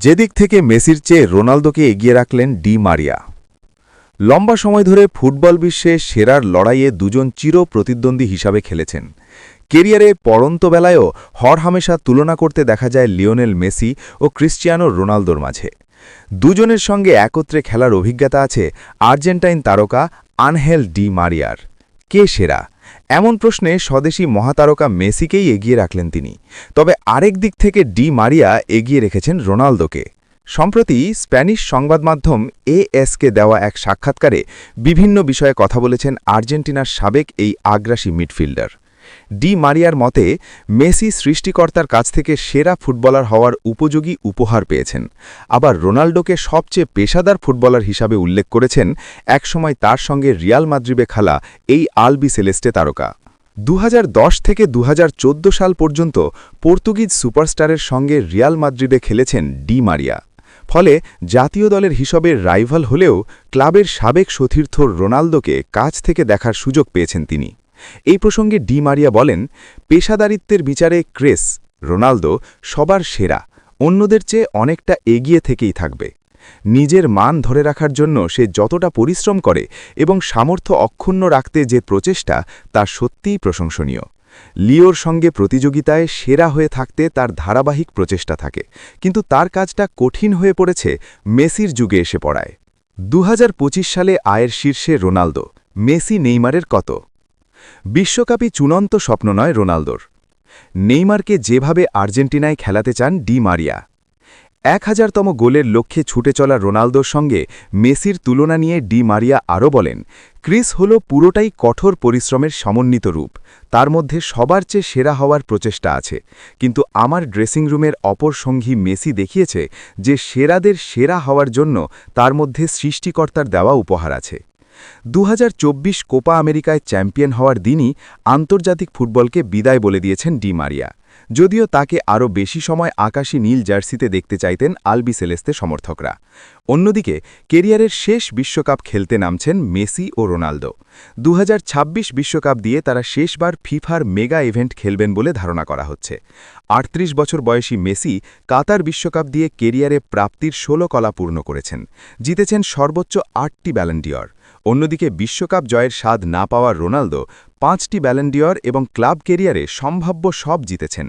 যেদিক থেকে মেসির চেয়ে রোনালদোকে এগিয়ে রাখলেন ডি মারিয়া। লম্বা সময় ধরে ফুটবল বিশ্বে সেরার লড়াইয়ে দুজন চির প্রতিদ্বন্দ্বী হিসাবে খেলেছেন। কেরিয়ারে পড়ন্ত বেলায়ও হরহামেশা তুলনা করতে দেখা যায় লিওনেল মেসি ও ক্রিশ্চিয়ানো রোনালদোর মাঝে। দুজনের সঙ্গে একত্রে খেলার অভিজ্ঞতা আছে আর্জেন্টাইন তারকা আনহেল ডি মারিয়ার। কে সেরা? এমন প্রশ্নে স্বদেশি মহাতারকা মেসিকেই এগিয়ে রাখলেন তিনি। তবে আরেক দিক থেকে ডি মারিয়া এগিয়ে রেখেছেন রোনালদোকে। সম্প্রতি স্প্যানিশ সংবাদমাধ্যম এএসকে দেওয়া এক সাক্ষাৎকারে বিভিন্ন বিষয়ে কথা বলেছেন আর্জেন্টিনার সাবেক এই আগ্রাসী মিডফিল্ডার। ডি মারিয়ার মতে, মেসি সৃষ্টিকর্তার কাছ থেকে সেরা ফুটবলার হওয়ার উপযোগী উপহার পেয়েছেন। আবার রোনাল্ডোকে সবচেয়ে পেশাদার ফুটবলার হিসাবে উল্লেখ করেছেন একসময় তার সঙ্গে রিয়াল মাদ্রিবে খেলা এই আলবি সেলেস্টে তারকা। দুহাজার দশ থেকে দুহাজার চোদ্দ সাল পর্যন্ত পর্তুগিজ সুপারস্টারের সঙ্গে রিয়াল মাদ্রিদে খেলেছেন ডি মারিয়া। ফলে জাতীয় দলের হিসেবে রাইভাল হলেও ক্লাবের সাবেক সতীর্থ রোনালদোকে কাছ থেকে দেখার সুযোগ পেয়েছেন তিনি। এই প্রসঙ্গে ডি মারিয়া বলেন, পেশাদারিত্বের বিচারে ক্রেস, রোনালদো সবার সেরা, অন্যদের চেয়ে অনেকটা এগিয়ে থেকেই থাকবে। নিজের মান ধরে রাখার জন্য সে যতটা পরিশ্রম করে এবং সামর্থ্য অক্ষুণ্ণ রাখতে যে প্রচেষ্টা, তা সত্যিই প্রশংসনীয়। লিওর সঙ্গে প্রতিযোগিতায় সেরা হয়ে থাকতে তার ধারাবাহিক প্রচেষ্টা থাকে, কিন্তু তার কাজটা কঠিন হয়ে পড়েছে মেসির যুগে এসে পড়ায়। দু হাজার পঁচিশ সালে আয়ের শীর্ষে রোনালদো, মেসি নেইমারের কত? বিশ্বকাপই চূড়ান্ত স্বপ্ন নয় রোনালদোর। নেইমারকে যেভাবে আর্জেন্টিনায় খেলাতে চান ডি মারিয়া। এক হাজারতম গোলের লক্ষ্যে ছুটে চলা রোনালদোর সঙ্গে মেসির তুলনা নিয়ে ডি মারিয়া আরও বলেন, ক্রিস হল পুরোটাই কঠোর পরিশ্রমের সমন্বিত রূপ। তার মধ্যে সবার চেয়ে সেরা হওয়ার প্রচেষ্টা আছে। কিন্তু আমার ড্রেসিং রুমের অপর সঙ্গী মেসি দেখিয়েছে যে সেরাদের সেরা হওয়ার জন্য তার মধ্যে সৃষ্টিকর্তার দেওয়া উপহার আছে। দু হাজার চব্বিশ কোপা আমেরিকায় চ্যাম্পিয়ন হওয়ার দিনই আন্তর্জাতিক ফুটবলকে বিদায় বলে দিয়েছেন ডি মারিয়া। যদিও তাকে আরও বেশি সময় আকাশী নীল জার্সিতে দেখতে চাইতেন আলবি সেলেস্তে সমর্থকরা। অন্যদিকে, কেরিয়ারের শেষ বিশ্বকাপ খেলতে নামছেন মেসি ও রোনালদো। দু বিশ্বকাপ দিয়ে তারা শেষবার ফিফার মেগা ইভেন্ট খেলবেন বলে ধারণা করা হচ্ছে। আটত্রিশ বছর বয়সী মেসি কাতার বিশ্বকাপ দিয়ে কেরিয়ারে প্রাপ্তির ষোলো কলা পূর্ণ করেছেন। জিতেছেন সর্বোচ্চ আটটি ব্যালেন্ডিয়র অন্যদিকে, বিশ্বকাপ জয়ের স্বাদ না পাওয়া রোনালদো পাঁচটি ব্যালেন্ডিয়র এবং ক্লাব কেরিয়ারে সম্ভাব্য সব জিতেছেন।